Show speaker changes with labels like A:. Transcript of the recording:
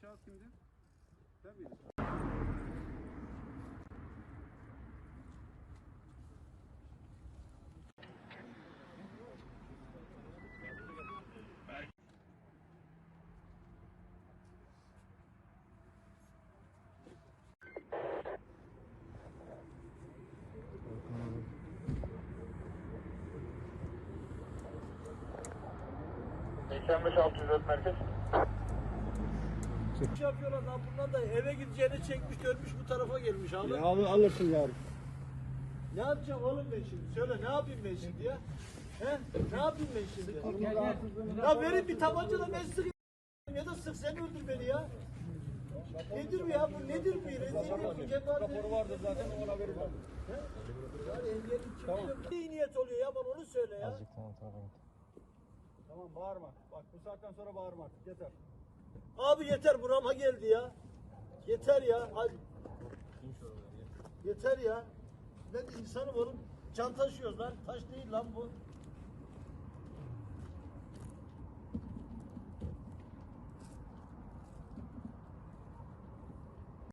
A: Şahıs kimdi? Sen miydin?
B: merkez.
C: İş yapıyorlar lan bundan da eve gideceğini çekmiş dönmüş bu tarafa gelmiş abi.
A: Ya al, alırsın yarın.
C: Ne yapacağım oğlum ben şimdi? Söyle ne yapayım ben şimdi ya? He? Ne yapayım ben şimdi? Ya verin bir tabanca da ben sıkayım ya da sık sen öldür beni ya. Nedir bu ya? Bu nedir bu? Rezillik bu kemal. Raporu vardır zaten ona verir. Ya engelli tamam. İyi niyet oluyor ya bana onu söyle ya.
A: Tamam bağırma. Bak bu saatten sonra bağırma artık yeter.
C: Abi yeter burama geldi ya. Yeter ya. Hadi. Yeter ya. Ben insanım oğlum. Can taşıyoruz lan. Taş değil lan bu.